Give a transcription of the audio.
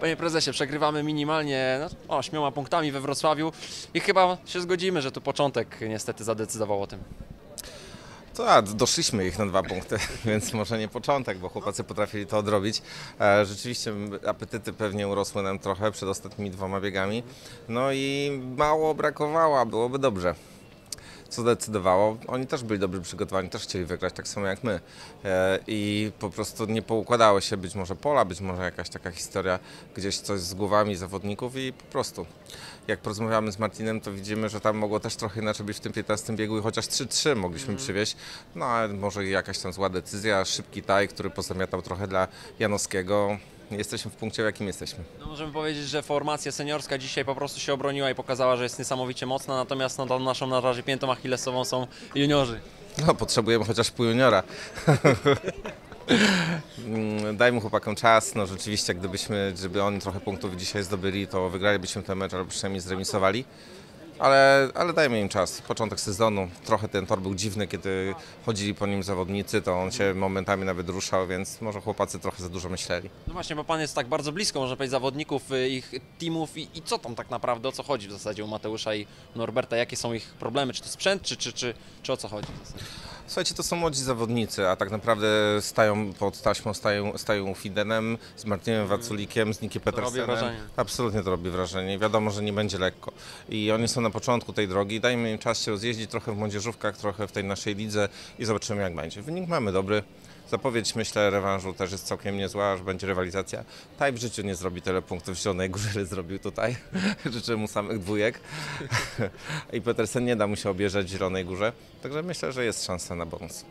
Panie prezesie, przegrywamy minimalnie no, ośmioma punktami we Wrocławiu i chyba się zgodzimy, że to początek niestety zadecydował o tym. To a, doszliśmy ich na dwa punkty, więc może nie początek, bo chłopacy potrafili to odrobić. E, Rzeczywiście apetyty pewnie urosły nam trochę przed ostatnimi dwoma biegami. No i mało brakowało, a byłoby dobrze. Co decydowało? Oni też byli dobrze przygotowani, też chcieli wygrać, tak samo jak my. E, I po prostu nie poukładały się być może pola, być może jakaś taka historia, gdzieś coś z głowami zawodników i po prostu jak porozmawiamy z Martinem, to widzimy, że tam mogło też trochę inaczej być w tym 15 biegu i chociaż 3-3 mogliśmy przywieźć. No ale może jakaś tam zła decyzja, szybki taj, który pozamiatał trochę dla Janowskiego. Jesteśmy w punkcie, w jakim jesteśmy. No, możemy powiedzieć, że formacja seniorska dzisiaj po prostu się obroniła i pokazała, że jest niesamowicie mocna, natomiast no, tą naszą na razie piętą achillesową są juniorzy. No, potrzebujemy chociaż pół juniora. Mm, Dajmy chłopakom czas. No rzeczywiście, gdybyśmy, żeby oni trochę punktów dzisiaj zdobyli, to wygralibyśmy ten mecz, albo przynajmniej zremisowali. Ale, ale dajmy im czas. Początek sezonu. Trochę ten tor był dziwny, kiedy chodzili po nim zawodnicy, to on się momentami nawet ruszał, więc może chłopacy trochę za dużo myśleli. No właśnie, bo pan jest tak bardzo blisko, można powiedzieć, zawodników, y, ich teamów i, i co tam tak naprawdę, o co chodzi w zasadzie u Mateusza i Norberta, jakie są ich problemy, czy to sprzęt, czy, czy, czy, czy o co chodzi w zasadzie? Słuchajcie, to są młodzi zawodnicy, a tak naprawdę stają pod taśmą, stają, stają Fidenem, z Martinem Waculikiem, z robi Petersenem. wrażenie. Absolutnie to robi wrażenie. Wiadomo, że nie będzie lekko. I oni są na początku tej drogi. Dajmy im czas się rozjeździć trochę w młodzieżówkach, trochę w tej naszej lidze i zobaczymy jak będzie. Wynik mamy dobry. Zapowiedź, myślę, rewanżu też jest całkiem niezła, że będzie rywalizacja. Taj w życiu nie zrobi tyle punktów w Zielonej Górze, zrobił tutaj. Życzę mu samych dwójek. I Petersen nie da mu się obierzeć w Zielonej Górze. Także myślę, że jest szansa na na balança.